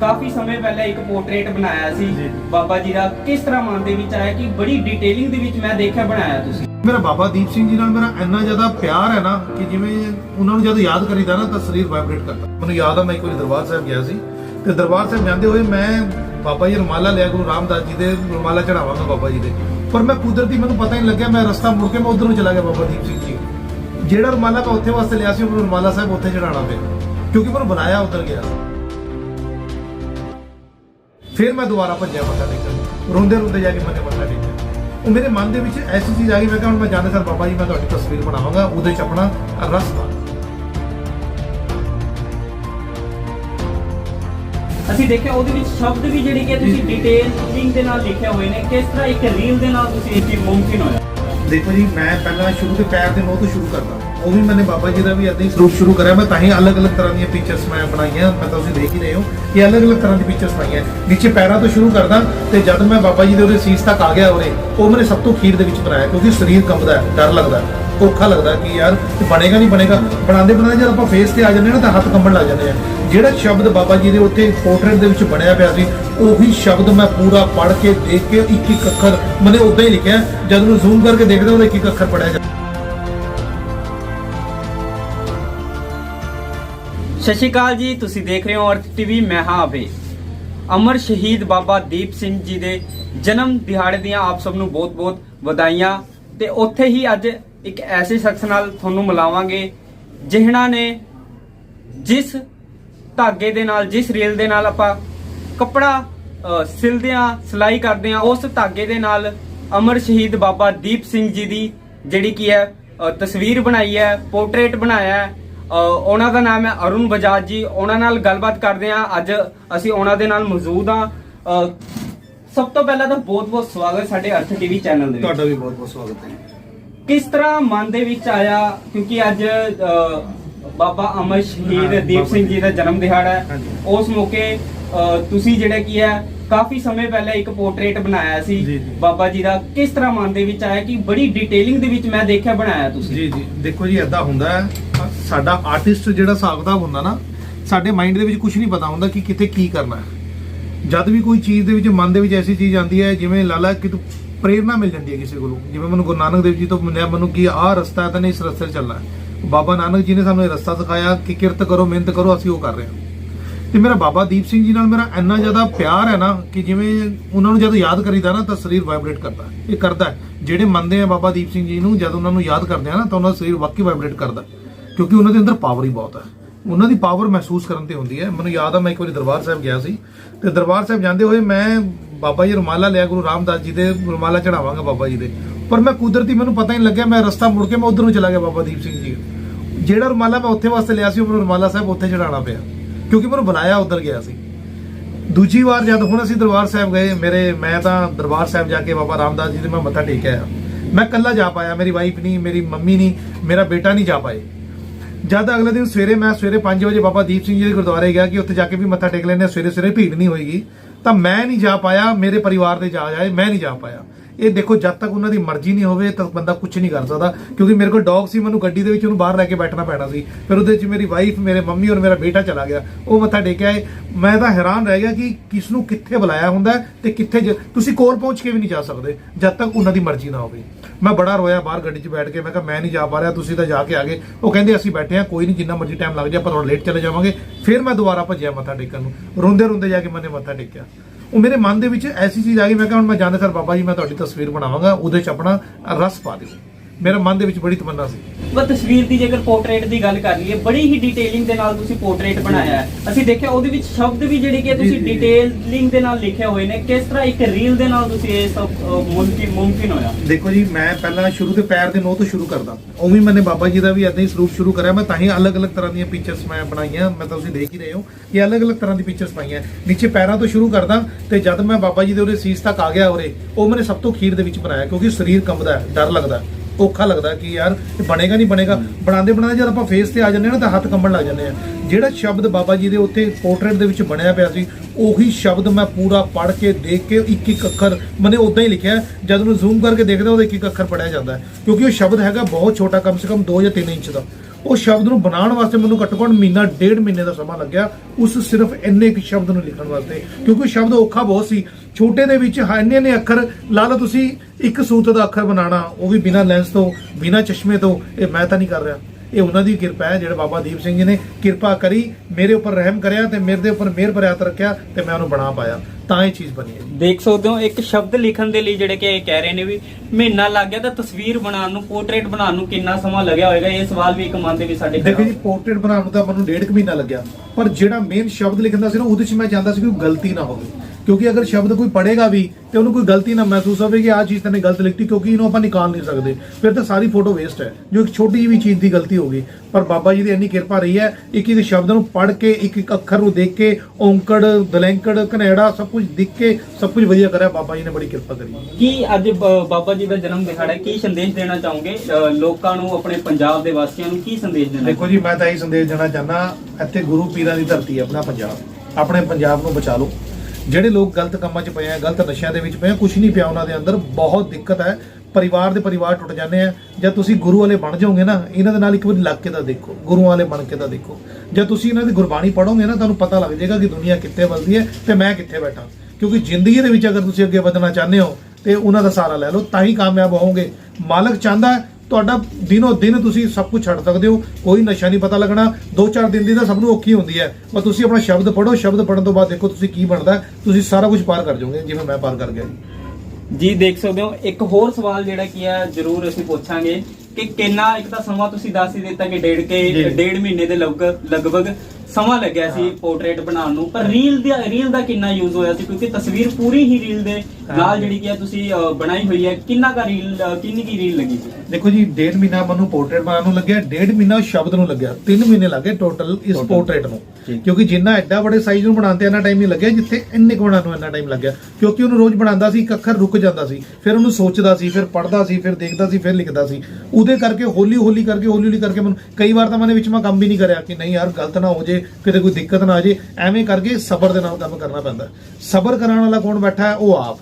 ਕਾਫੀ ਸਮੇਂ ਪਹਿਲਾਂ ਇੱਕ ਪੋਰਟਰੇਟ ਬਣਾਇਆ ਸੀ। ਬਾਬਾ ਜੀ ਦਾ। ਕਿਸ ਤਰ੍ਹਾਂ ਮਨ ਦੇ ਵਿੱਚ ਆਇਆ ਕਿ ਬੜੀ ਡਿਟੇਲਿੰਗ ਦੇ ਵਿੱਚ ਮੈਂ ਦੇਖਿਆ ਬਣਾਇਆ ਤੁਸੀਂ? ਮੇਰਾ ਬਾਬਾ ਦੀਪ ਸਿੰਘ ਜੀ ਨਾਲ ਮੇਰਾ ਇੰਨਾ ਜ਼ਿਆਦਾ ਪਿਆਰ ਹੈ ਨਾ ਕਿ ਜਿਵੇਂ ਉਹਨਾਂ ਨੂੰ ਜਦੋਂ ਯਾਦ ਕਰੀਦਾ ਨਾ ਤਾਂ ਸਰੀਰ ਵਾਈਬ੍ਰੇਟ ਕਰਦਾ। ਮੈਨੂੰ ਯਾਦ ਆ ਮੈਂ ਇੱਕ ਵਾਰੀ ਦਰਬਾਰ ਸਾਹਿਬ ਗਿਆ ਸੀ ਤੇ ਦਰਬਾਰ ਸਾਹਿਬ ਜਾਂਦੇ ਹੋਏ ਮੈਂ ਬਾਬਾ ਜੀ ਰੁਮਾਲਾ ਲਿਆ ਗੁਰੂ ਰਾਮਦਾਸ ਜੀ ਦੇ ਰੁਮਾਲਾ ਚੜਾਵਾਂਗਾ ਬਾਬਾ ਜੀ ਦੇ। ਪਰ ਮੈਂ ਕੁਦਰਤੀ ਮੈਨੂੰ ਪਤਾ ਹੀ ਨਹੀਂ ਲੱਗਿਆ ਮੈਂ ਰਸਤਾ ਮੁੜ ਕੇ ਮੈਂ ਉਧਰ ਨੂੰ ਚਲਾ ਗਿਆ ਬਾਬਾ ਦੀਪ ਸਿੰਘ ਜੀ। ਜਿਹੜਾ ਰੁਮਾਲਾ ਮੈਂ ਉੱਥੇ ਵਾਸਤੇ ਲਿਆ ਸੀ ਉਹ ਰੁਮਾਲਾ ਸਾਹਿਬ ਉੱਥੇ ਚੜਾਉਣਾ ਪਿਆ। ਕਿਉਂਕਿ ਮੈਨੂੰ ਬੁਲਾਇਆ ਉਧਰ ਗਿਆ। ਫਿਰ ਮੈਂ ਦੁਬਾਰਾ ਭੱਜਿਆ ਮੱਥਾ ਟੇਕਣ ਰੋਂਦੇ ਰੋਂਦੇ ਜਾ ਕੇ ਮੈਂ ਮੱਥਾ ਟੇਕਿਆ ਉਹ ਮੇਰੇ ਮਨ ਦੇ ਵਿੱਚ ਐਸੀ ਚੀਜ਼ ਆ ਗਈ ਮੈਂ ਕਿਹਾ ਹੁਣ ਮੈਂ ਜਾਂਦੇ ਸਰ ਬਾਬਾ ਜੀ ਮੈਂ ਤੁਹਾਡੀ ਤਸਵੀਰ ਬਣਾਵਾਂਗਾ ਉਹਦੇ ਚ ਆਪਣਾ ਰਸ ਪਾ। ਅਸੀਂ ਦੇਖਿਆ ਉਹਦੇ ਵਿੱਚ ਸ਼ਬਦ ਵੀ ਜਿਹੜੇ ਕਿ ਤੁਸੀਂ ਡਿਟੇਲਿੰਗ ਦੇ ਨਾਲ ਲਿਖੇ ਹੋਏ ਨੇ ਕਿਸ ਤਰ੍ਹਾਂ ਇੱਕ ਰੀਲ ਦੇ ਨਾਲ ਤੁਸੀਂ ਇਹ ਚੀਜ਼ ਮੁਮਕਿਨ ਹੋਇਆ? ਦੇਖੋ ਜੀ ਮੈਂ ਪਹਿਲਾਂ ਸ਼ੁਰੂ ਤੇ ਪੈਰ ਦੇ ਨੋਹ ਤੋਂ ਸ਼ੁਰੂ ਕਰਦਾ। ਉਹ ਵੀ ਮੈਨੇ ਬਾਬਾ ਜੀ ਦਾ ਵੀ ਇਦਾਂ ਹੀ ਸਰੂਪ ਸ਼ੁਰੂ ਕਰਿਆ। ਮੈਂ ਤਾਂ ਹੀ ਅਲੱਗ-ਅਲੱਗ ਤਰ੍ਹਾਂ ਦੀਆਂ ਪਿਕਚਰਸ ਮੈਂ ਬਣਾਈਆਂ, ਮੈਂ ਤਾਂ ਤੁਸੀਂ ਦੇਖ ਹੀ ਰਹੇ ਹੋ ਕਿ ਅਲੱਗ-ਅਲੱਗ ਤਰ੍ਹਾਂ ਦੀ ਪਿਕਚਰਸ ਬਣਾਈਆਂ। ਨੀਚੇ ਪੈਰਾਂ ਤੋਂ ਸ਼ੁਰੂ ਕਰਦਾ ਤੇ ਜਦ ਮੈਂ ਬਾਬਾ ਜੀ ਦੇ ਉਹਦੇ ਸੀਸ ਤੱਕ ਆ ਗਿਆ ਉਹਨੇ ਉਹ ਮੈਨੇ ਸਭ ਤੋਂ ਖੀਰ ਦੇ ਵਿੱਚ ਬਣਾਇਆ, ਕਿਉਂਕਿ ਸਰੀਰ ਕੰਬਦਾ ਹੈ, ਡਰ ਲੱਗਦਾ ਔਖਾ ਲੱਗਦਾ ਕਿ ਯਾਰ ਬਣੇਗਾ ਨਹੀਂ ਬਣੇਗਾ। ਬਣਾਉਂਦੇ ਬਣਾਉਂਦੇ ਜਦ ਆਪਾਂ ਫੇਸ ਤੇ ਆ ਜਾਂਦੇ ਨਾ, ਤਾਂ ਹੱਥ ਕੰਬਣ ਲੱਗ ਜਾਂਦੇ ਆ। ਜਿਹੜਾ ਸ਼ਬਦ ਬਾਬਾ ਜੀ ਦੇ ਉੱਤੇ ਪੋਰਟਰੇਟ ਦੇ ਵਿੱਚ ਬਣਿਆ ਪਿਆ ਸੀ, ਉਹੀ ਸ਼ਬਦ ਮੈਂ ਪੂਰਾ ਪੜ੍ਹ ਕੇ, ਦੇਖ ਕੇ ਇੱਕ ਇੱਕ ਅੱਖਰ, ਮੈਨੇ ਉਦਾਂ ਹੀ ਲਿਖਿਆ, ਜਦ ਨੂੰ ਜ਼ੂਮ ਕਰਕੇ ਦੇਖਦਾ ਉਹਦੇ ਇੱਕ ਇੱਕ ਅੱਖਰ ਪੜਿਆ ਜਾਂਦਾ ਸਤਿ ਸ਼੍ਰੀ ਅਕਾਲ ਜੀ, ਤੁਸੀਂ ਦੇਖ ਰਹੇ ਹੋ ਅਰਥ ਟੀਵੀ, ਮੈਂ ਹਾਂ ਅਭੇ। ਅਮਰ ਸ਼ਹੀਦ ਬਾਬਾ ਦੀਪ ਸਿੰਘ ਜੀ ਦੇ ਜਨਮ ਦਿਹਾੜੇ ਦੀਆਂ ਆਪ ਸਭ ਨੂੰ ਬਹੁਤ-ਬਹੁਤ ਵਧਾਈਆਂ। ਤੇ ਉੱਥੇ ਹੀ ਅੱਜ ਇੱਕ ਐਸੇ ਸ਼ਖਸ ਨਾਲ ਤੁਹਾਨੂੰ ਮਿਲਾਵਾਂਗੇ ਜਿਹਨਾਂ ਨੇ ਜਿਸ ਧਾਗੇ ਦੇ ਨਾਲ, ਜਿਸ ਰੀਲ ਦੇ ਨਾਲ ਆਪਾਂ ਕੱਪੜਾ ਸਿਲਦੇ ਆ ਸਿਲਾਈ ਕਰਦੇ ਆ ਉਸ ਧਾਗੇ ਦੇ ਨਾਲ ਅਮਰ ਸ਼ਹੀਦ ਬਾਬਾ ਦੀਪ ਸਿੰਘ ਜੀ ਦੀ ਜਿਹੜੀ ਕੀ ਹੈ ਤਸਵੀਰ ਬਣਾਈ ਹੈ, ਪੋਰਟਰੇਟ ਬਣਾਇਆ ਹੈ। ਉਹਨਾਂ ਦਾ ਨਾਮ ਹੈ ਅਰੁਣ ਬਜਾਜ ਜੀ। ਉਹਨਾਂ ਨਾਲ ਗੱਲਬਾਤ ਕਰਦੇ ਆ ਅੱਜ ਅਸੀਂ ਉਹਨਾਂ ਦੇ ਨਾਲ ਮੌਜੂਦ ਆ ਸਭ ਤੋਂ ਪਹਿਲਾਂ ਤਾਂ ਬਹੁਤ-ਬਹੁਤ ਸਵਾਗਤ ਸਾਡੇ ਅਰਥ ਟੀਵੀ ਚੈਨਲ ਦੇ ਵਿੱਚ। ਤੁਹਾਡਾ ਵੀ ਬਹੁਤ ਬਹੁਤ ਸਵਾਗਤ ਹੈ। ਕਿਸ ਤਰ੍ਹਾਂ ਮਨ ਦੇ ਵਿੱਚ ਆਇਆ? ਕਿਉਂਕਿ ਅੱਜ ਅ, ਬਾਬਾ ਅਮਰ ਸ਼ਹੀਦ ਹਾਂ, ਦੀਪ ਬਾਬਾ ਸਿੰਘ ਜੀ ਦਾ ਜਨਮ ਦਿਹਾੜਾ ਹੈ। ਹਾਂਜੀ। ਉਸ ਮੌਕੇ ਅ, ਤੁਸੀਂ ਜਿਹੜਾ ਕੀ ਹੈ ਕਾਫੀ ਸਮੇਂ ਪਹਿਲਾਂ ਇੱਕ ਪੋਰਟਰੇਟ ਬਣਾਇਆ ਸੀ। ਜੀ। ਬਾਬਾ ਜੀ ਦਾ ਕਿਸ ਤਰ੍ਹਾਂ ਮਨ ਦੇ ਵਿੱਚ ਆਇਆ? ਕਿ ਬੜੀ ਡਿਟੇਲਿੰਗ ਦੇ ਵਿੱਚ ਮੈਂ ਦੇਖਿਆ ਬਣਾਇਆ ਤੁਸੀਂ। ਜੀ ਜੀ। ਦੇਖੋ ਜੀ ਐਦਾਂ ਹੁੰਦਾ ਹੈ ਸਾਡਾ ਆਰਟਿਸਟ ਜਿਹੜਾ ਹਿਸਾਬ ਕਿਤਾਬ ਹੁੰਦਾ ਨਾ, ਸਾਡੇ ਮਾਈਂਡ ਦੇ ਵਿੱਚ ਕੁਝ ਨਹੀਂ ਪਤਾ ਹੁੰਦਾ ਕਿ ਕਿਤੇ ਕੀ ਕਰਨਾ ਹੈ। ਜਦ ਵੀ ਕੋਈ ਚੀਜ਼ ਦੇ ਵਿੱਚ, ਮਨ ਦੇ ਵਿੱਚ ਐਸੀ ਚੀਜ਼ ਆਉਂਦੀ ਹੈ, ਜਿਵੇਂ ਲਾਲਾ ਕਿ ਤੂੰ ਪ੍ਰੇਰਣਾ ਮਿਲ ਜਾਂਦੀ ਹੈ ਕਿਸੇ ਕੋਲੋਂ। ਜਿਵੇਂ ਮੈਨੂੰ ਗੁਰੂ ਨਾਨਕ ਦੇਵ ਜੀ ਤੋਂ ਮਿਲਿਆ, ਮੈਨੂੰ ਕਿ ਆਹ ਰਸਤਾ ਹੈ, ਤਾਂ ਨਹੀਂ ਇਸ ਰਸਤੇ 'ਤੇ ਚੱਲਣਾ ਬਾਬਾ ਨਾਨਕ ਜੀ ਨੇ ਸਾਨੂੰ ਇਹ ਰਸਤਾ ਦਿਖਾਇਆ ਕਿ ਕਿਰਤ ਕਰੋ, ਮਿਹਨਤ ਕਰੋ, ਅਸੀਂ ਉਹ ਕਰ ਰਹੇ ਹਾਂ। ਤੇ ਮੇਰਾ ਬਾਬਾ ਦੀਪ ਸਿੰਘ ਜੀ ਨਾਲ ਮੇਰਾ ਇੰਨਾ ਜ਼ਿਆਦਾ ਪਿਆਰ ਹੈ ਨਾ ਕਿ ਜਿਵੇਂ ਉਹਨਾਂ ਨੂੰ ਜਦੋਂ ਯਾਦ ਕਰੀਦਾ ਨਾ, ਤਾਂ ਸਰੀਰ ਵਾਈਬ੍ਰੇਟ ਕਰਦਾ ਇਹ ਕਰਦਾ ਜਿਹੜੇ ਮੰਨਦੇ ਆ ਬਾਬਾ ਦੀਪ ਸਿੰਘ ਜੀ ਨੂੰ, ਜਦ ਉਹਨਾਂ ਨੂੰ ਯਾਦ ਕਰਦੇ ਆ ਨਾ, ਤਾਂ ਉਹਨਾਂ ਦਾ ਸਰੀਰ ਵਾਕਈ ਵਾਈਬ੍ਰੇਟ ਕਰਦਾ ਕਿਉਂਕਿ ਉਹਨਾਂ ਦੇ ਅੰਦਰ ਪਾਵਰ ਹੀ ਬਹੁਤ ਹੈ। ਉਹਨਾਂ ਦੀ ਪਾਵਰ ਮਹਿਸੂਸ ਕਰਨ ਤੇ ਹੁੰਦੀ ਹੈ। ਮੈਨੂੰ ਯਾਦ ਆ, ਮੈਂ ਇੱਕ ਵਾਰੀ ਦਰਬਾਰ ਸਾਹਿਬ ਗਿਆ ਸੀ ਤੇ ਦਰਬਾਰ ਸਾਹਿਬ ਜਾਂਦੇ ਹੋਏ ਮੈਂ ਬਾਬਾ ਜੀ ਰੁਮਾਲਾ ਲਿਆ, ਗੁਰੂ ਰਾਮਦਾਸ ਜੀ ਦੇ ਰੁਮਾਲਾ ਚੜਾਵਾਂਗਾ ਬਾਬਾ ਜੀ ਦੇ। ਪਰ ਮੈਂ ਕੁਦਰਤੀ, ਮੈਨੂੰ ਪਤਾ ਹੀ ਨਹੀਂ ਲੱਗਿਆ, ਮੈਂ ਰਸਤਾ ਮੁੜ ਕੇ ਮੈਂ ਉਧਰ ਨੂੰ ਚਲਾ ਗਿਆ ਬਾਬਾ ਦੀਪ ਸਿੰਘ ਜੀ। ਜਿਹੜਾ ਰੁਮਾਲਾ ਮੈਂ ਉੱਥੇ ਵਾਸਤੇ ਲਿਆ ਸੀ, ਉਹ ਰੁਮਾਲਾ ਸਾਹਿਬ ਉੱਥੇ ਚੜਾਉਣਾ ਪਿਆ, ਕਿਉਂਕਿ ਮੈਨੂੰ ਬੁਲਾਇਆ, ਉਧਰ ਗਿਆ ਸੀ। ਦੂਜੀ ਵਾਰ ਜਦ ਹੁਣ ਅਸੀਂ ਦਰਬਾਰ ਸਾਹਿਬ ਗਏ, ਮੇਰੇ, ਮੈਂ ਤਾਂ ਦਰਬਾਰ ਸਾਹਿਬ ਜਾ ਕੇ ਬਾਬਾ ਰਾਮਦਾਸ ਜੀ ਦੇ ਮੈਂ ਮੱਥਾ ਟੇਕਿਆ ਆਇਆ। ਮੈਂ ਇਕੱਲਾ ਜਾ ਪਾਇਆ, ਮੇਰੀ ਵਾਈਫ ਨਹੀਂ, ਮੇਰੀ ਮੰਮੀ ਨਹੀਂ, ਮੇਰਾ ਬੇਟਾ ਨਹੀਂ ਜਾ ਪਾਏ। ਜਦ ਅਗਲੇ ਦਿਨ ਸਵੇਰੇ ਮੈਂ ਸਵੇਰੇ 5 ਵਜੇ ਬਾਬਾ ਦੀਪ ਸਿੰਘ ਜੀ ਦੇ ਗੁਰਦੁਆਰੇ ਗਿਆ ਕਿ ਉੱਥੇ ਜਾ ਕੇ ਵੀ ਮੱਥਾ ਟੇਕ ਲੈਣੇ ਸਵੇਰੇ ਸਵੇਰੇ ਭੀੜ ਨਹੀਂ ਹੋਏਗੀ। ਤਾਂ ਮੈਂ ਨਹੀਂ ਜਾ ਪਾਇਆ, ਮੇਰੇ ਪਰਿਵਾਰ ਦੇ ਜਾ ਜਾਏ, ਮੈਂ ਨਹੀਂ ਜਾ ਪਾਇਆ। ਇਹ ਦੇਖੋ, ਜਦ ਤੱਕ ਉਹਨਾਂ ਦੀ ਮਰਜ਼ੀ ਨਹੀਂ ਹੋਵੇ, ਤਾਂ ਬੰਦਾ ਕੁਝ ਨਹੀਂ ਕਰ ਸਕਦਾ, ਕਿਉਂਕਿ ਮੇਰੇ ਕੋਲ ਡੌਗ ਸੀ, ਮੈਨੂੰ ਗੱਡੀ ਦੇ ਵਿੱਚ ਉਹਨੂੰ ਬਾਹਰ ਲੈ ਕੇ ਬੈਠਣਾ ਪੈਣਾ ਸੀ। ਫਿਰ ਉਹਦੇ ਵਿੱਚ ਮੇਰੀ ਵਾਈਫ ਮੇਰੇ ਮੰਮੀ ਔਰ ਮੇਰਾ ਬੇਟਾ ਚਲਾ ਗਿਆ। ਉਹ ਮੱਥਾ ਟੇਕਿਆ ਏ ਮੈਂ ਤਾਂ ਹੈਰਾਨ ਰਹਿ ਗਿਆ ਕਿ ਕਿਸ ਨੂੰ ਕਿੱਥੇ ਬੁਲਾਇਆ ਹੁੰਦਾ ਹੈ ਤੇ ਕਿੱਥੇ ਜ- ਤੁਸੀਂ ਕੋਲ ਪਹੁੰਚ ਕੇ ਵੀ ਨਹੀਂ ਜਾ ਸਕਦੇ, ਜਦ ਤੱਕ ਉਹਨਾਂ ਦੀ ਮਰਜ਼ੀ ਨਾ ਹੋਵੇ। ਮੈਂ ਬੜਾ ਰੋਇਆ ਬਾਹਰ ਗੱਡੀ 'ਚ ਬੈਠ ਕੇ, ਮੈਂ ਕਿਹਾ ਮੈਂ ਨਹੀਂ ਜਾ ਪਾ ਰਿਹਾ, ਤੁਸੀਂ ਤਾਂ ਜਾ ਕੇ ਆ ਗਏ ਉਹ ਕਹਿੰਦੇ ਅਸੀਂ ਬੈਠੇ ਆ ਕੋਈ ਨਹੀਂ, ਜਿੰਨਾ ਮਰਜ਼ੀ ਟਾਈਮ ਲੱਗ ਜਾਏ, ਆਪਾਂ ਥੋੜਾ ਲੇਟ ਚਲੇ ਜਾਵਾਂਗੇ। ਫਿਰ ਮੈਂ ਦੁਬਾਰਾ ਭੱਜਿਆ ਮੱਥਾ ਟੇਕਣ ਨੂੰ। ਰੋਂਦੇ ਰੋਂਦੇ ਜਾ ਕੇ ਮੈਨੇ ਮੱਥਾ ਟੇਕਿਆ। ਉਹ ਮੇਰੇ ਮਨ ਦੇ ਵਿੱਚ ਐਸੀ ਚੀਜ਼ ਆ ਗਈ, ਮੈਂ ਕਿਹਾ ਹੁਣ ਮੈਂ ਜਾਂਦੇ ਸਰ ਬਾਬਾ ਜੀ, ਮੈਂ ਤੁਹਾਡੀ ਤਸਵੀਰ ਬਣਾਵਾਂਗਾ, ਉਹਦੇ 'ਚ ਆਪਣਾ ਰਸ ਪਾ ਦਿਓ। ਮੇਰਾ ਮਨ ਦੇ ਵਿੱਚ ਬੜੀ ਤਮੰਨਾ ਸੀ। ਉਹ ਤਸਵੀਰ ਦੀ ਜੇਕਰ ਪੋਰਟਰੇਟ ਦੀ ਗੱਲ ਕਰ ਲਈਏ ਬੜੀ ਹੀ ਡਿਟੇਲਿੰਗ ਦੇ ਨਾਲ ਤੁਸੀਂ ਪੋਰਟਰੇਟ ਬਣਾਇਆ ਹੈ। ਅਸੀਂ ਦੇਖਿਆ ਉਹਦੇ ਵਿੱਚ ਸ਼ਬਦ ਵੀ ਜਿਹੜੇ ਕਿ ਤੁਸੀਂ। ਡਿਟੇਲਿੰਗ ਦੇ ਨਾਲ ਲਿਖੇ ਹੋਏ ਨੇ। ਕਿਸ ਤਰ੍ਹਾਂ ਇੱਕ ਰੀਲ ਦੇ ਨਾਲ ਤੁਸੀਂ ਇਹ ਸਭ ਮੁਮਕਿਨ ਮੁਮਕਿਨ ਹੋਇਆ? ਦੇਖੋ ਜੀ ਮੈਂ ਪਹਿਲਾਂ ਸ਼ੁਰੂ ਤੇ ਪੈਰ ਦੇ ਨੋਹ ਤੋਂ ਸ਼ੁਰੂ ਕਰਦਾ। ਉਹ ਵੀ ਮੈंने ਬਾਬਾ ਜੀ ਦਾ ਵੀ ਏਦਾਂ ਹੀ ਸਰੂਪ ਸ਼ੁਰੂ ਕਰਿਆ। ਮੈਂ ਤਾਂ ਹੀ ਅਲੱਗ-ਅਲੱਗ ਤਰ੍ਹਾਂ ਦੀਆਂ ਪਿਕਚਰਸ ਮੈਂ ਬਣਾਈਆਂ। ਮੈਂ ਤਾਂ ਤੁਸੀਂ ਦੇਖ ਹੀ ਰਹੇ ਹੋ ਕਿ ਅਲੱਗ-ਅਲੱਗ ਤਰ੍ਹਾਂ ਦੀ ਪਿਕਚਰਸ ਪਾਈਆਂ। ਨੀਚੇ ਪੈਰਾਂ ਤੋਂ ਸ਼ੁਰੂ ਕਰਦਾ ਤੇ ਜਦ ਮੈਂ ਬਾਬਾ ਜੀ ਦੇ ਉਹਦੇ ਸੀਸ ਤੱਕ ਆ ਗਿਆ ਉਹਦੇ ਉਹ ਮੈंने ਸਭ ਤੋਂ ਅਖੀਰ ਦੇ ਵਿੱਚ ਬਣਾਇਆ ਕਿਉਂਕਿ ਸਰੀਰ ਕੰਬਦਾ ਡਰ ਲੱਗਦਾ। ਔਖਾ ਲੱਗਦਾ ਕਿ ਯਾਰ ਇਹ ਬਣੇਗਾ ਨਹੀਂ ਬਣੇਗਾ। ਬਣਾਉਂਦੇ ਬਣਾਉਂਦੇ ਜਦ ਆਪਾਂ ਫੇਸ ਤੇ ਆ ਜਾਂਦੇ ਹਾਂ ਨਾ ਤਾਂ ਹੱਥ ਕੰਬਣ ਲੱਗ ਜਾਂਦੇ ਆ ਜਿਹੜਾ ਸ਼ਬਦ ਬਾਬਾ ਜੀ ਦੇ ਉੱਤੇ ਪੋਰਟਰੇਟ ਦੇ ਵਿੱਚ ਬਣਿਆ ਪਿਆ ਸੀ, ਉਹੀ ਸ਼ਬਦ ਮੈਂ ਪੂਰਾ ਪੜ੍ਹ ਕੇ, ਦੇਖ ਕੇ ਇੱਕ ਇੱਕ ਅੱਖਰ, ਮੈਨੇ ਉਦਾਂ ਹੀ ਲਿਖਿਆ ਜਦ ਉਹਨੂੰ ਜ਼ੂਮ ਕਰਕੇ ਦੇਖਦਾ ਉਹਦੇ ਇੱਕ ਇੱਕ ਅੱਖਰ ਪੜਿਆ ਜਾਂਦਾ ਕਿਉਂਕਿ ਉਹ ਸ਼ਬਦ ਹੈਗਾ ਬਹੁਤ ਛੋਟਾ, ਕਮ ਸੇ ਕਮ 2 ਜਾਂ 3 ਇੰਚ ਦਾ। ਉਹ ਸ਼ਬਦ ਨੂੰ ਬਣਾਉਣ ਵਾਸਤੇ ਮੈਨੂੰ ਘੱਟੋ ਘੱਟ ਮਹੀਨਾ, ਡੇਢ ਮਹੀਨੇ ਦਾ ਸਮਾਂ ਲੱਗਿਆ। ਉਸ ਸਿਰਫ ਇੰਨੇ ਕੁ ਸ਼ਬਦ ਨੂੰ ਲਿਖਣ ਵਾਸਤੇ। ਕਿਉਂਕਿ ਸ਼ਬਦ ਔਖਾ ਬਹੁਤ ਸੀ। ਛੋਟੇ ਦੇ ਵਿੱਚ ਇੰਨੇ ਨੇ ਅੱਖਰ, ਲਾ ਲਓ ਤੁਸੀਂ ਇੱਕ ਸੂਤ ਦਾ ਅੱਖਰ ਬਣਾਉਣਾ, ਉਹ ਵੀ ਬਿਨਾਂ ਲੈਂਸ ਤੋਂ, ਬਿਨਾਂ ਚਸ਼ਮੇ ਤੋਂ, ਇਹ ਮੈਂ ਤਾਂ ਨਹੀਂ ਕਰ ਰਿਹਾ। ਇਹ ਉਹਨਾਂ ਦੀ ਕਿਰਪਾ ਹੈ ਜਿਹੜੇ ਬਾਬਾ ਦੀਪ ਸਿੰਘ ਜੀ ਨੇ ਕਿਰਪਾ ਕਰੀ ਮੇਰੇ ਉੱਪਰ ਰਹਿਮ ਕਰਿਆ ਤੇ ਮੇਰੇ ਦੇ ਉੱਪਰ ਮਿਹਰ ਭਰਿਆ ਹੱਥ ਰੱਖਿਆ ਤੇ ਮੈਂ ਉਹਨੂੰ ਬਣਾ ਪਾਇਆ। ਤਾਂ ਇਹ ਚੀਜ਼ ਬਣੀ ਹੈ। ਦੇਖ ਸਕਦੇ ਹੋ ਇੱਕ ਸ਼ਬਦ ਲਿਖਣ ਦੇ ਲਈ ਜਿਹੜੇ ਕਿ ਇਹ ਕਹਿ ਰਹੇ ਨੇ ਵੀ ਮਹੀਨਾ ਲੱਗ ਗਿਆ ਤਾਂ ਤਸਵੀਰ ਬਣਾਉਣ ਨੂੰ ਪੋਰਟਰੇਟ ਬਣਾਉਣ ਨੂੰ ਕਿੰਨਾ ਸਮਾਂ ਲੱਗਿਆ ਹੋਵੇਗਾ ਇਹ ਸਵਾਲ ਵੀ ਇੱਕ ਮਨ ਦੇ ਵਿੱਚ ਸਾਡੇ ਦੇਖੋ ਜੀ ਪੋਰਟਰੇਟ ਬਣਾਉਣ ਨੂੰ ਤਾਂ ਮੈਨੂੰ ਡੇਢ ਕੁ ਮਹੀਨਾ ਲੱਗਿਆ। ਪਰ ਜਿਹੜਾ ਮੇਨ ਸ਼ਬਦ ਲਿਖਦਾ ਸੀ ਨਾ ਉਹਦੇ 'ਚ ਮੈਂ ਚਾਹੁੰਦਾ ਸੀ ਕਿ ਗਲਤੀ ਨਾ ਹੋਵੇ। ਕਿਉਂਕਿ ਅਗਰ ਸ਼ਬਦ ਕੋਈ ਪੜ੍ਹੇਗਾ ਵੀ ਤੇ ਉਹਨੂੰ ਕੋਈ ਗਲਤੀ ਨਾ ਮਹਿਸੂਸ ਹੋਵੇ ਕਿ ਆਹ ਚੀਜ਼ ਤੈਨੇ ਗਲਤ ਲਿਖਤੀ ਕਿਉਂਕਿ ਇਹਨੂੰ ਆਪਾਂ ਨਿਕਾਲ ਨਹੀਂ ਸਕਦੇ। ਫਿਰ ਤਾਂ ਸਾਰੀ ਫੋਟੋ ਵੇਸਟ ਹੈ ਜੋ ਇੱਕ ਛੋਟੀ ਜਿਹੀ ਵੀ ਚੀਜ਼ ਦੀ ਗਲਤੀ ਹੋ ਗਈ। ਪਰ ਬਾਬਾ ਜੀ ਦੀ ਇੰਨੀ ਕਿਰਪਾ ਰਹੀ ਹੈ ਇੱਕ ਇੱਕ ਸ਼ਬਦ ਨੂੰ ਪੜ੍ਹ ਕੇ ਇੱਕ ਇੱਕ ਅੱਖਰ ਨੂੰ ਦੇਖ ਕੇ ਔਂਕੜ ਦਲੈਂਕੜ ਕਨੇੜਾ ਸਭ ਕੁਝ ਦਿਖ ਕੇ ਸਭ ਕੁਝ ਵਧੀਆ ਕਰਿਆ ਬਾਬਾ ਜੀ ਨੇ ਬੜੀ ਕਿਰਪਾ ਕਰੀ। ਕੀ ਅੱਜ ਬਾਬਾ ਜੀ ਦਾ ਜਨਮ ਦਿਹਾੜਾ ਹੈ? ਕੀ ਸੰਦੇਸ਼ ਦੇਣਾ ਚਾਹੋਗੇ? ਲੋਕਾਂ ਨੂੰ ਆਪਣੇ ਪੰਜਾਬ ਦੇ ਵਾਸੀਆਂ ਨੂੰ ਕੀ ਸੰਦੇਸ਼ ਦੇਣਾ ਦੇਖੋ ਜੀ ਮੈਂ ਤਾਂ ਇਹ ਸੰਦੇਸ਼ ਦੇਣਾ ਚਾਹੁੰਦਾ ਇੱਥੇ ਗੁਰੂ ਪੀਰਾਂ ਦੀ ਧਰਤੀ ਹੈ ਆਪਣਾ ਪੰਜਾਬ। ਆਪਣੇ ਪੰਜਾਬ ਨੂੰ ਬਚਾ ਲਓ। ਜਿਹੜੇ ਲੋਕ ਗਲਤ ਕੰਮਾਂ 'ਚ ਪਏ ਆ, ਗਲਤ ਨਸ਼ਿਆਂ ਦੇ ਵਿੱਚ ਪਏ ਆ ਕੁਝ ਨਹੀਂ ਪਿਆ ਉਹਨਾਂ ਦੇ ਅੰਦਰ, ਬਹੁਤ ਦਿੱਕਤ ਹੈ। ਪਰਿਵਾਰ ਦੇ ਪਰਿਵਾਰ ਟੁੱਟ ਜਾਂਦੇ ਆ। ਜਦ ਤੁਸੀਂ ਗੁਰੂ ਵਾਲੇ ਬਣ ਜਾਓਗੇ ਨਾ, ਇਹਨਾਂ ਦੇ ਨਾਲ ਇੱਕ ਵਾਰੀ ਲੱਗ ਕੇ ਤਾਂ ਦੇਖੋ, ਗੁਰੂਆਂ ਵਾਲੇ ਬਣ ਕੇ ਤਾਂ ਦੇਖੋ। ਜਦ ਤੁਸੀਂ ਇਹਨਾਂ ਦੀ ਗੁਰਬਾਣੀ ਪੜੋਗੇ ਨਾ, ਤੁਹਾਨੂੰ ਪਤਾ ਲੱਗ ਜਾਏਗਾ ਕਿ ਦੁਨੀਆ ਕਿੱਥੇ ਵੱਸਦੀ ਹੈ ਤੇ ਮੈਂ ਕਿੱਥੇ ਬੈਠਾ। ਕਿਉਂਕਿ ਜ਼ਿੰਦਗੀ ਦੇ ਵਿੱਚ ਅਗਰ ਤੁਸੀਂ ਅੱਗੇ ਵਧਣਾ ਚਾਹੁੰਦੇ ਹੋ, ਤੇ ਉਹਨਾਂ ਦਾ ਸਹਾਰਾ ਲੈ ਲਓ, ਤਾਂ ਹੀ ਕਾਮਯਾਬ ਹੋਵੋਗੇ। ਮਾਲਕ ਚਾਹੁੰਦਾ ਤੁਹਾਡਾ ਦਿਨੋ ਦਿਨ ਤੁਸੀਂ ਸਭ ਕੁਝ ਛੱਡ ਸਕਦੇ ਹੋ ਕੋਈ ਨਸ਼ਾ ਨਹੀਂ ਪਤਾ ਲੱਗਣਾ 2-4 ਦਿਨ ਦੀ ਤਾਂ ਸਭ ਨੂੰ ਔਖੀ ਹੁੰਦੀ ਹੈ ਪਰ ਤੁਸੀਂ ਆਪਣਾ ਸ਼ਬਦ ਪੜੋ ਸ਼ਬਦ ਪੜਨ ਤੋਂ ਬਾਅਦ ਦੇਖੋ ਤੁਸੀਂ ਕੀ ਬਣਦਾ। ਤੁਸੀਂ ਸਾਰਾ ਕੁਝ ਪਾਰ ਕਰ ਜਾਓਗੇ ਜਿਵੇਂ ਮੈਂ ਪਾਰ ਕਰ ਗਿਆ ਜੀ ਦੇਖ ਸਕਦੇ ਹੋ ਇੱਕ ਹੋਰ ਸਵਾਲ ਜਿਹੜਾ ਕੀ ਹੈ ਜਰੂਰ ਅਸੀਂ ਪੁੱਛਾਂਗੇ ਕਿ ਕਿੰਨਾ ਇੱਕ ਤਾਂ ਸਮਾਂ ਤੁਸੀਂ ਦੱਸ ਹੀ ਦਿੱਤਾ ਕਿ ਡੇਢ ਕੇ। ਡੇਢ ਮਹੀਨੇ ਦੇ ਲਗਭਗ ਲਗਭਗ ਸਮਾਂ ਲੱਗਿਆ ਸੀ ਪੋਰਟਰੇਟ ਬਣਾਉਣ ਨੂੰ ਪਰ ਰੀਲ ਦਾ ਰੀਲ ਦਾ ਕਿੰਨਾ ਯੂਜ਼ ਹੋਇਆ ਸੀ? ਕਿਉਂਕਿ ਤਸਵੀਰ ਪੂਰੀ ਹੀ ਰੀਲ ਦੇ ਨਾਲ ਜਿਹੜੀ ਕੀ ਤੁਸੀਂ ਬਣਾਈ ਹੋਈ ਹੈ। ਕਿੰਨਾ ਕਾ ਰੀਲ ਕਿੰਨੀ ਕੀ ਰੀਲ ਲੱਗੀ ਸੀ? ਦੇਖੋ ਜੀ ਡੇਢ ਮਹੀਨਾ ਮੈਨੂੰ ਪੋਰਟਰੇਟ ਬਣਾਉਣ ਨੂੰ ਲੱਗਿਆ ਡੇਢ ਮਹੀਨਾ ਸ਼ਬਦ ਨੂੰ ਲੱਗਿਆ 3 ਮਹੀਨੇ ਲੱਗੇ ਟੋਟਲ ਇਸ। ਪੋਰਟਰੇਟ ਨੂੰ। ਕਿਉਂਕਿ ਜਿੰਨਾ ਐਡਾ ਵੱਡੇ ਸਾਈਜ਼ ਨੂੰ ਬਣਾਉਣ ਤੇ ਇੰਨਾ ਟਾਈਮ ਨਹੀਂ ਲੱਗਿਆ ਜਿੱਥੇ ਇੰਨੇ ਕੁ ਬਣਾਉਣ ਨੂੰ ਇੰਨਾ ਟਾਈਮ ਲੱਗਿਆ। ਕਿਉਂਕਿ ਉਹਨੂੰ ਰੋਜ਼ ਬਣਾਉਂਦਾ ਸੀ ਇੱਕ ਅੱਖਰ ਰੁਕ ਜਾਂਦਾ ਸੀ ਫਿਰ ਉਹਨੂੰ ਸੋਚਦਾ ਸੀ ਫਿਰ ਪੜ੍ਹਦਾ ਸੀ ਫਿਰ ਦੇਖਦਾ ਸੀ ਫਿਰ ਲਿਖਦਾ ਸੀ। ਉਹਦੇ ਕਰਕੇ ਹੌਲੀ ਹੌਲੀ ਕਰਕੇ ਹੌਲੀ ਹੌਲੀ ਕਰਕੇ ਮੈਨੂੰ ਕਈ ਵਾਰ ਤਾਂ ਮੈंने ਵਿੱਚ ਮੈਂ ਕੰਮ ਵੀ ਨਹੀਂ ਕਰਿਆ ਕਿ ਨਹੀਂ ਯਾਰ ਗਲਤ ਨਾ ਹੋ ਜੇ ਕਿਤੇ ਕੋਈ ਦਿੱਕਤ ਨਾ ਆ ਜੇ, ਐਵੇਂ ਕਰਕੇ ਸਬਰ ਦੇ ਨਾਲ ਕੰਮ ਕਰਨਾ ਪੈਂਦਾ। ਸਬਰ ਕਰਾਉਣ ਵਾਲਾ ਕੌਣ ਬੈਠਾ ਹੈ? ਉਹ ਆਪ।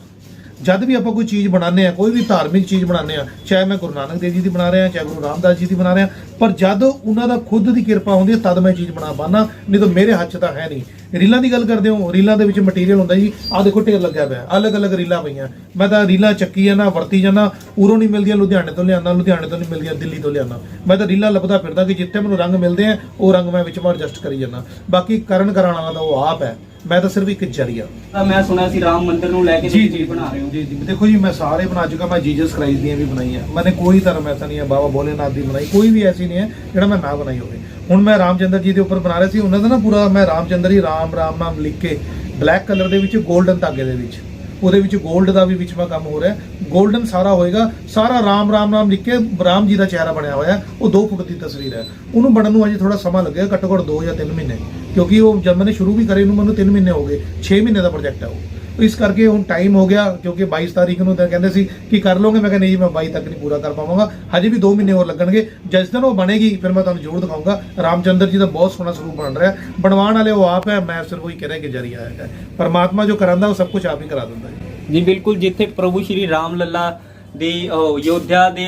ਜਦ ਵੀ ਆਪਾਂ ਕੋਈ ਚੀਜ਼ ਬਣਾਉਂਦੇ ਆ ਕੋਈ ਵੀ ਧਾਰਮਿਕ ਚੀਜ਼ ਬਣਾਉਂਦੇ ਆ ਚਾਹੇ ਮੈਂ ਗੁਰੂ ਨਾਨਕ ਦੇਵ ਜੀ ਦੀ ਬਣਾ ਰਿਹਾ, ਚਾਹੇ ਗੁਰੂ ਰਾਮਦਾਸ ਜੀ ਦੀ ਬਣਾ ਰਿਹਾ, ਪਰ ਜਦ ਉਹਨਾਂ ਦਾ ਖੁਦ ਦੀ ਕਿਰਪਾ ਹੁੰਦੀ ਹੈ, ਤਦ ਮੈਂ ਚੀਜ਼ ਬਣਾ ਪਾਣਾ ਨਹੀਂ ਤਾਂ ਮੇਰੇ ਹੱਥ 'ਚ ਤਾਂ ਹੈ ਨਹੀਂ। ਰੀਲਾਂ ਦੀ ਗੱਲ ਕਰਦੇ ਹੋ, ਰੀਲਾਂ ਦੇ ਵਿੱਚ ਮਟੀਰੀਅਲ ਹੁੰਦਾ ਜੀ, ਆਹ ਦੇਖੋ ਢੇਰ ਲੱਗਿਆ ਪਿਆ, ਅਲੱਗ-ਅਲੱਗ ਰੀਲਾਂ ਪਈਆਂ। ਮੈਂ ਤਾਂ ਰੀਲਾਂ ਚੱਕੀ ਜਾਂਦਾ, ਵਰਤੀ ਜਾਂਦਾ, ਉਰੋਂ ਨਹੀਂ ਮਿਲਦੀਆਂ, ਲੁਧਿਆਣੇ ਤੋਂ ਲਿਆਉਂਦਾ, ਲੁਧਿਆਣੇ ਤੋਂ ਨਹੀਂ ਮਿਲਦੀਆਂ, ਦਿੱਲੀ ਤੋਂ ਲਿਆਉਂਦਾ। ਮੈਂ ਤਾਂ ਰੀਲਾਂ ਲੱਭਦਾ ਫਿਰਦਾ ਕਿ ਜਿੱਥੇ ਮੈਨੂੰ ਰੰਗ ਮਿਲਦੇ ਆ, ਉਹ ਰੰਗ ਮੈਂ ਵਿੱਚ ਮੈਂ ਐਡਜਸਟ ਕਰੀ ਜਾਂਦਾ। ਬਾਕੀ ਕਰਨ ਕਰਾਉਣ ਵਾਲਾ ਤਾਂ ਉਹ ਆਪ ਹੈ। ਮੈਂ ਤਾਂ ਸਿਰਫ ਇੱਕ ਜਰੀਆ। ਮੈਂ ਸੁਣਿਆ ਸੀ ਰਾਮ ਮੰਦਿਰ ਨੂੰ ਲੈ ਕੇ ਜੀ ਜੀ। ਬਣਾ ਰਹੇ ਹੋ। ਜੀ ਜੀ। ਦੇਖੋ ਜੀ ਮੈਂ ਸਾਰੇ ਬਣਾ ਚੁੱਕਾ ਮੈਂ ਜੀਜਸ ਕ੍ਰਾਈਸਟ ਦੀਆਂ ਵੀ ਬਣਾਈਆਂ। ਮੈਨੇ ਕੋਈ ਧਰਮ ਐਸਾ ਨਹੀਂ ਹੈ ਬਾਬਾ ਭੋਲੇਨਾਥ ਦੀ ਬਣਾਈ ਕੋਈ ਵੀ ਐਸੀ ਨਹੀਂ ਹੈ ਜਿਹੜਾ ਮੈਂ ਨਾ ਬਣਾਈ ਹੋਵੇ। ਹੁਣ ਮੈਂ ਰਾਮਚੰਦਰ ਜੀ ਦੇ ਉੱਪਰ ਬਣਾ ਰਿਹਾ ਸੀ ਉਹਨਾਂ ਦਾ ਨਾ ਪੂਰਾ ਮੈਂ ਰਾਮਚੰਦਰ ਹੀ ਰਾਮ ਰਾਮ ਨਾਮ ਲਿਖ ਕੇ ਬਲੈਕ ਕਲਰ ਦੇ ਵਿੱਚ ਗੋਲਡਨ ਧਾਗੇ ਦੇ ਵਿੱਚ। ਉਹਦੇ ਵਿੱਚ ਗੋਲਡ ਦਾ ਵੀ ਵਿੱਚ ਕੰਮ ਹੋ ਰਿਹਾ। 골ਡਨ ਸਾਰਾ ਹੋਏਗਾ, ਸਾਰਾ ਰਾਮ ਰਾਮ ਨਾਮ ਲਿਖ ਕੇ ਰਾਮ ਜੀ ਦਾ ਚਿਹਰਾ ਬਣਿਆ ਹੋਇਆ, ਉਹ 2 ਫੁੱਟ ਦੀ ਤਸਵੀਰ ਹੈ। ਉਹਨੂੰ ਬਣਨ ਨੂੰ ਅਜੇ ਥੋੜਾ ਸਮਾਂ ਲੱਗੇਗਾ ਘੱਟੋ ਘੱਟ 2 ਜਾਂ 3 ਮਹੀਨੇ, ਕਿਉਂਕਿ ਉਹ ਜਦ ਮੈਨੇ ਸ਼ੁਰੂ ਵੀ ਕਰੇ ਨੂੰ ਮੈਨੂੰ 3 ਮਹੀਨੇ ਹੋ ਗਏ 6 ਮਹੀਨੇ ਦਾ ਪ੍ਰੋਜੈਕਟ ਹੈ ਉਹ। ਇਸ ਕਰਕੇ ਹੁਣ ਟਾਈਮ ਹੋ ਗਿਆ ਕਿਉਂਕਿ 22 ਤਾਰੀਖ ਨੂੰ ਤਾਂ ਕਹਿੰਦੇ ਸੀ ਕਿ ਕਰ ਲਓਗੇ, ਮੈਂ ਕਹਿੰਦਾ ਜੀ, ਮੈਂ 22 ਤੱਕ ਨਹੀਂ ਪੂਰਾ ਕਰ ਪਾਵਾਂਗਾ। ਹਜੇ ਵੀ 2 ਮਹੀਨੇ ਹੋਰ ਲੱਗਣਗੇ। ਜਿਸ ਦਿਨ ਉਹ ਬਣੇਗੀ, ਫਿਰ ਮੈਂ ਤੁਹਾਨੂੰ ਜ਼ਰੂਰ ਦਿਖਾਊਂਗਾ। ਰਾਮਚੰਦਰ ਜੀ ਦਾ ਬਹੁਤ ਸੋਹਣਾ ਸਰੂਪ ਬਣ ਰਿਹਾ। ਬਣਵਾਉਣ ਵਾਲੇ ਉਹ ਆਪ ਹੈ, ਮੈਂ ਸਿਰਫ ਉਹੀ ਕਹਿ ਰਿਹਾ ਕਿ ਜਰੀਆ ਹੈ ਪਰਮਾਤਮਾ ਜੋ ਕਰਾਂਦਾ ਉਹ ਸਭ ਕੁਝ ਆਪ ਹੀ ਕਰਾ ਦਿੰਦਾ ਹੈ। ਜੀ, ਬਿਲਕੁਲ ਜਿੱਥੇ ਪ੍ਰਭੂ ਸ਼੍ਰੀ ਰਾਮ ਲੱਲਾ ਦੀ ਅਯੋਧਿਆ ਦੇ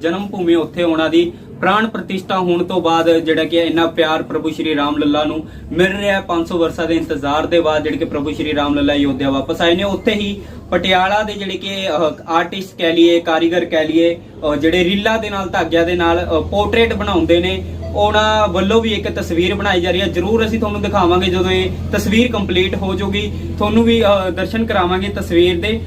ਜਨਮ ਭੂਮੀ ਉੱਥੇ ਉਹਨਾਂ ਦੀ ਪ੍ਰਾਣ ਪ੍ਰਤਿਸ਼ਠਾ ਹੋਣ ਤੋਂ ਬਾਅਦ ਜਿਹੜਾ ਕਿ ਇੰਨਾ ਪਿਆਰ ਪ੍ਰਭੂ ਸ਼੍ਰੀ ਰਾਮ ਲੱਲਾ ਨੂੰ ਮਿਲ ਰਿਹਾ 500 ਵਰਸਾਂ ਦੇ ਇੰਤਜ਼ਾਰ ਦੇ ਬਾਅਦ ਜਿਹੜੇ ਕਿ ਪ੍ਰਭੂ ਸ਼੍ਰੀ ਰਾਮ ਲੱਲਾ ਯੋਧਿਆ ਵਾਪਸ ਆਏ ਨੇ। ਉੱਥੇ ਹੀ ਪਟਿਆਲਾ ਦੇ ਜਿਹੜੇ ਕਿ ਆਰਟਿਸਟ ਕਹਿ ਲਈਏ, ਕਾਰੀਗਰ ਕਹਿ ਲਈਏ ਜਿਹੜੇ ਰੀਲਾ ਦੇ ਨਾਲ, ਧਾਗਿਆਂ ਦੇ ਨਾਲ ਪੋਰਟਰੇਟ ਬਣਾਉਂਦੇ ਨੇ, ਉਹਨਾਂ ਵੱਲੋਂ ਵੀ ਇੱਕ ਤਸਵੀਰ ਬਣਾਈ ਜਾ ਰਹੀ ਹੈ। ਜਰੂਰ ਅਸੀਂ ਤੁਹਾਨੂੰ ਦਿਖਾਵਾਂਗੇ ਜਦੋਂ ਇਹ ਤਸਵੀਰ ਕੰਪਲੀਟ ਹੋ ਜਾਊਗੀ। ਤੁਹਾਨੂੰ ਵੀ ਦਰਸ਼ਨ ਕਰਾਵਾਂਗੇ ਤਸਵੀਰ ਦੇ।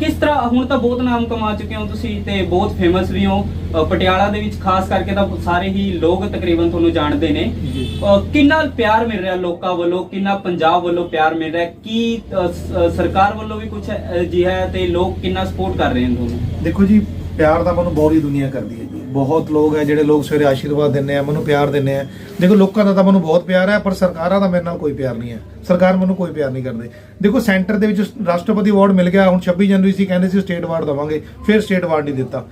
ਕਿਸ ਤਰ੍ਹਾਂ ਹੁਣ ਤਾਂ ਬਹੁਤ ਨਾਮ ਕਮਾ ਚੁੱਕੇ ਹੋ ਤੁਸੀਂ ਤੇ ਬਹੁਤ ਫੇਮਸ ਵੀ ਹੋ। ਪਟਿਆਲਾ ਦੇ ਵਿੱਚ ਖਾਸ ਕਰਕੇ ਤਾਂ ਸਾਰੇ ਹੀ ਲੋਕ ਤਕਰੀਬਨ ਤੁਹਾਨੂੰ ਜਾਣਦੇ ਨੇ। ਜੀ। ਕਿੰਨਾ ਪਿਆਰ ਮਿਲ ਰਿਹਾ ਲੋਕਾਂ ਵੱਲੋਂ ਕਿੰਨਾ ਪੰਜਾਬ ਵੱਲੋਂ ਪਿਆਰ ਮਿਲ ਰਿਹਾ? ਕੀ ਸ- ਸਰਕਾਰ ਵੱਲੋਂ ਵੀ ਕੁਝ ਜੀ ਹੈ ਤੇ ਲੋਕ ਕਿੰਨਾ ਸਪੋਰਟ ਕਰ ਰਹੇ ਨੇ ਤੁਹਾਨੂੰ? ਦੇਖੋ ਜੀ ਪਿਆਰ ਤਾਂ ਮੈਨੂੰ ਬਹੁਤ ਦੁਨੀਆ ਕਰਦੀ ਹੈ ਜੀ। ਬਹੁਤ ਲੋਕ ਹੈ ਜਿਹੜੇ ਲੋਕ ਸਵੇਰੇ ਆਸ਼ੀਰਵਾਦ ਦਿੰਦੇ ਆ, ਮੈਨੂੰ ਪਿਆਰ ਦਿੰਦੇ ਆ। ਦੇਖੋ, ਲੋਕਾਂ ਦਾ ਤਾਂ ਮੈਨੂੰ ਬਹੁਤ ਪਿਆਰ ਹੈ, ਪਰ ਸਰਕਾਰਾਂ ਦਾ ਮੇਰੇ ਨਾਲ ਕੋਈ ਪਿਆਰ ਨਹੀਂ ਹੈ। ਸਰਕਾਰ ਮੈਨੂੰ ਕੋਈ ਪਿਆਰ ਨਹੀਂ ਕਰਦੇ। ਦੇਖੋ, ਸੈਂਟਰ ਦੇ ਵਿੱਚ ਰਾਸ਼ਟਰਪਤੀ ਅਵਾਰਡ ਮਿਲ ਗਿਆ, ਹੁਣ 26 ਜਨਵਰੀ ਸੀ, ਕਹਿੰਦੇ ਸੀ ਸਟੇਟ ਅਵਾਰਡ ਦਵਾਂਗੇ, ਫਿਰ ਸਟੇਟ ਅਵਾਰਡ ਨਹੀਂ ਦਿੱਤਾ।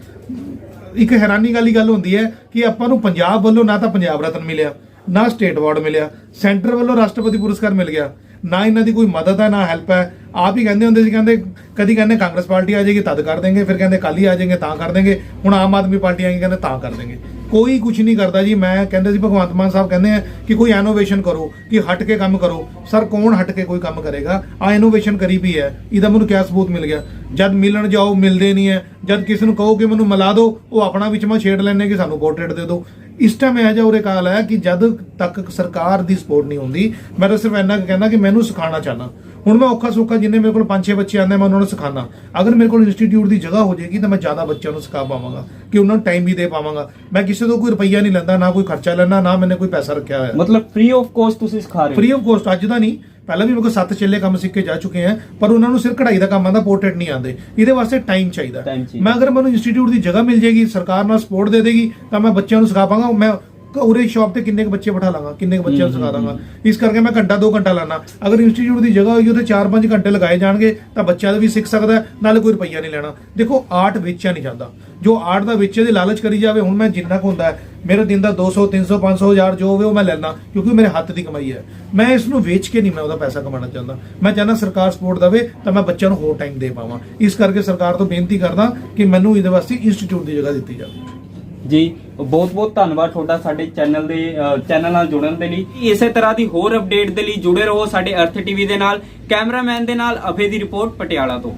ਇੱਕ ਹੈਰਾਨੀ ਵਾਲੀ ਗੱਲ ਹੁੰਦੀ ਹੈ ਕਿ ਆਪਾਂ ਨੂੰ ਪੰਜਾਬ ਵੱਲੋਂ ਨਾ ਤਾਂ ਪੰਜਾਬ ਰਤਨ ਮਿਲਿਆ, ਨਾ ਸਟੇਟ ਅਵਾਰਡ ਮਿਲਿਆ। ਸੈਂਟਰ ਵੱਲੋਂ ਰਾਸ਼ਟਰਪਤੀ ਪੁਰਸਕਾਰ ਮਿਲ ਗਿਆ। ਨਾ ਇਹਨਾਂ ਦੀ ਕੋਈ ਮਦਦ ਹੈ, ਨਾ ਹੈਲਪ ਹੈ। ਆਪ ਹੀ ਕਹਿੰਦੇ ਹੁੰਦੇ ਸੀ, ਕਹਿੰਦੇ ਕਦੀ ਕਹਿੰਦੇ ਕਾਂਗਰਸ ਪਾਰਟੀ ਆ ਜਾਏਗੀ, ਤਦ ਕਰ ਦੇਂਗੇ ਫਿਰ ਕਹਿੰਦੇ ਕਾਲੀ ਆ ਜਾਏਗੇ, ਤਾਂ ਕਰ ਦੇਂਗੇ ਹੁਣ ਆਮ ਆਦਮੀ ਪਾਰਟੀ ਆਏਗੀ, ਕਹਿੰਦੇ ਤਾਂ ਕਰ ਦੇਂਗੇ ਕੋਈ ਕੁਝ ਨਹੀਂ ਕਰਦਾ ਜੀ। ਮੈਂ ਕਹਿੰਦੇ ਸੀ, ਭਗਵੰਤ ਮਾਨ ਸਾਹਿਬ ਕਹਿੰਦੇ ਆ ਕਿ ਕੋਈ ਇਨੋਵੇਸ਼ਨ ਕਰੋ, ਕਿ ਹਟ ਕੇ ਕੰਮ ਕਰੋ। ਸਰ, ਕੌਣ ਹਟ ਕੇ ਕੋਈ ਕੰਮ ਕਰੇਗਾ? ਆ ਇਨੋਵੇਸ਼ਨ ਕਰੀ ਵੀ ਹੈ। ਇਹਦਾ ਮੈਨੂੰ ਕਿਆ ਸਬੂਤ ਮਿਲ ਗਿਆ? ਜਦ ਮਿਲਣ ਜਾਓ, ਮਿਲਦੇ ਨਹੀਂ ਹੈ। ਜਦ ਕਿਸੇ ਨੂੰ ਕਹੋ ਕਿ ਮੈਨੂੰ ਮਿਲਾ ਦਿਓ, ਉਹ ਆਪਣਾ ਵਿੱਚ ਮਾ ਛੇੜ ਲੈਣੇ ਕਿ ਸਾਨੂੰ ਪੋਰਟਰੇਟ ਦੇ ਦਿਓ। ਇਸ ਟਾਈਮ ਇਹ ਜਿਹਾ ਉਰੇ ਕਾਲ ਹੈ ਕਿ ਜਦ ਤੱਕ ਸਰਕਾਰ ਦੀ ਸਪੋਰਟ ਨਹੀਂ ਹੁੰਦੀ, ਮੈਂ ਤਾਂ ਸਿਰਫ ਇੰਨਾ ਕੁ ਕਹਿੰਦਾ ਕਿ ਮੈਨੂੰ ਸਿਖਾਉਣਾ ਚਾਹਨਾ ਹੁਣ ਮੈਂ ਔਖਾ ਸੌਖਾ ਜਿੰਨੇ ਮੇਰੇ ਕੋਲ 5-6 ਬੱਚੇ ਆਉਂਦੇ ਮੈਂ ਉਹਨਾਂ ਨੂੰ ਸਿਖਾਉਣਾ ਅਗਰ ਮੇਰੇ ਕੋਲ ਇੰਸਟੀਚਿਊਟ ਦੀ ਜਗ੍ਹਾ ਹੋ ਜਾਏਗੀ ਤਾਂ ਮੈਂ ਜ਼ਿਆਦਾ ਬੱਚਿਆਂ ਨੂੰ ਸਿਖਾ ਪਾਵਾਂਗਾ ਕਿ ਉਹਨਾਂ ਨੂੰ ਟਾਈਮ ਵੀ ਦੇ ਪਾਵਾਂਗਾ। ਮੈਂ ਕਿਸੇ ਤੋਂ ਕੋਈ ਰੁਪਈਆ ਨਹੀਂ ਲੈਂਦਾ ਨਾ ਕੋਈ ਖਰਚਾ ਲੈਣਾ ਨਾ ਮੈਨੇ ਕੋਈ ਪੈਸਾ ਰੱਖਿਆ ਹੋਇਆ। ਮਤਲਬ ਫ੍ਰੀ ਆਫ ਕੋਸਟ ਤੁਸੀਂ ਸਿਖਾ ਰਹੇ ਹੋ? ਫ੍ਰੀ ਆਫ ਕੋਸਟ ਅੱਜ ਦਾ ਨਹੀਂ ਪਹਿਲਾਂ ਵੀ ਮੇਰੇ ਕੋਲ ਸੱਤ ਚੇਲੇ ਕੰਮ ਸਿੱਖ ਕੇ ਜਾ ਚੁੱਕੇ ਆ ਪਰ ਉਹਨਾਂ ਨੂੰ ਸਿਰਫ ਕਢਾਈ ਦਾ ਕੰਮ ਆਉਂਦਾ ਪੋਰਟਰੇਟ ਨਹੀਂ ਆਉਂਦੇ। ਇਹਦੇ ਵਾਸਤੇ ਟਾਈਮ ਚਾਹੀਦਾ। ਮੈਂ ਅਗਰ ਮੈਨੂੰ ਇੰਸਟੀਚਿਊਟ ਦੀ ਜਗ੍ਹਾ ਮਿਲ ਜੇਗੀ ਸਰਕਾਰ ਨਾਲ ਸਪੋਰਟ ਦੇ ਦੇਗੀ ਤਾਂ ਮੈਂ ਬੱਚਿਆਂ ਨੂੰ ਸਿਖਾ ਪਾਵਾਂਗਾ। ਮੈਂ ਉਰੇ ਸ਼ਾਪ ਤੇ ਕਿੰਨੇ ਕੁ ਬੱਚੇ ਬਿਠਾ ਲਾਂਗਾ, ਕਿੰਨੇ ਕੁ ਬੱਚਿਆਂ ਨੂੰ ਸਿਖਾ ਦਾਂਗਾ। ਇਸ ਕਰਕੇ ਮੈਂ ਘੰਟਾ 2 ਘੰਟਾ ਲਾਣਾ ਅਗਰ ਇੰਸਟੀਚਿਊਟ ਦੀ ਜਗ੍ਹਾ ਹੋਈ ਉੱਥੇ 4-5 ਘੰਟੇ ਲਗਾਏ ਜਾਣਗੇ, ਤਾਂ ਬੱਚਾ ਵੀ ਸਿੱਖ ਸਕਦਾ ਨਾਲੇ ਕੋਈ ਰੁਪਈਆ ਨਹੀਂ ਲੈਣਾ। ਦੇਖੋ, ਆਰਟ ਵੇਚਿਆ ਨਹੀਂ ਜਾਂਦਾ। ਜੋ ਆਰਟ ਦਾ ਵੇਚੇ ਦੇ ਲਾਲਚ ਕਰੀ ਜਾਵੇ, ਹੁਣ ਮੈਂ ਜਿੰਨਾ ਕੁ ਹੁੰਦਾ ਮੇਰੇ ਦਿਨ ਦਾ 200 300 500 ਹਜ਼ਾਰ ਜੋ ਹੋਵੇ, ਉਹ ਮੈਂ ਲੈਣਾ ਕਿਉਂਕਿ ਮੇਰੇ ਹੱਥ ਦੀ ਕਮਾਈ ਹੈ। ਮੈਂ ਇਸ ਨੂੰ ਵੇਚ ਕੇ ਨਹੀਂ ਮੈਂ ਉਹਦਾ ਪੈਸਾ ਕਮਾਉਣਾ ਚਾਹੁੰਦਾ। ਮੈਂ ਚਾਹੁੰਦਾ ਸਰਕਾਰ ਸਪੋਰਟ ਦੇਵੇ, ਤਾਂ ਮੈਂ ਬੱਚਿਆਂ ਨੂੰ ਹੋਰ ਟਾਈਮ ਦੇ ਪਾਵਾਂ। ਇਸ ਕਰਕੇ ਸਰਕਾਰ ਤੋਂ ਬੇਨਤੀ ਕਰਦਾ ਕਿ ਮੈਨੂੰ ਇਹਦੇ ਵਾਸਤੇ ਇੰਸਟੀਚਿਊਟ ਦੀ ਜਗ੍ਹਾ ਦਿੱਤੀ ਜਾਵੇ। ਜੀ, ਬਹੁਤ ਬਹੁਤ ਧੰਨਵਾਦ ਤੁਹਾਡਾ ਸਾਡੇ ਚੈਨਲ ਦੇ ਚੈਨਲ ਨਾਲ ਜੁੜਨ ਦੇ ਲਈ। ਇਸੇ ਤਰ੍ਹਾਂ ਦੀ ਹੋਰ ਅਪਡੇਟ ਦੇ ਲਈ ਜੁੜੇ ਰਹੋ ਸਾਡੇ ਅਰਥ ਟੀਵੀ ਦੇ ਨਾਲ। ਕੈਮਰਾਮੈਨ ਦੇ ਨਾਲ ਅਭੇ ਦੀ ਰਿਪੋਰਟ ਪਟਿਆਲਾ ਤੋਂ।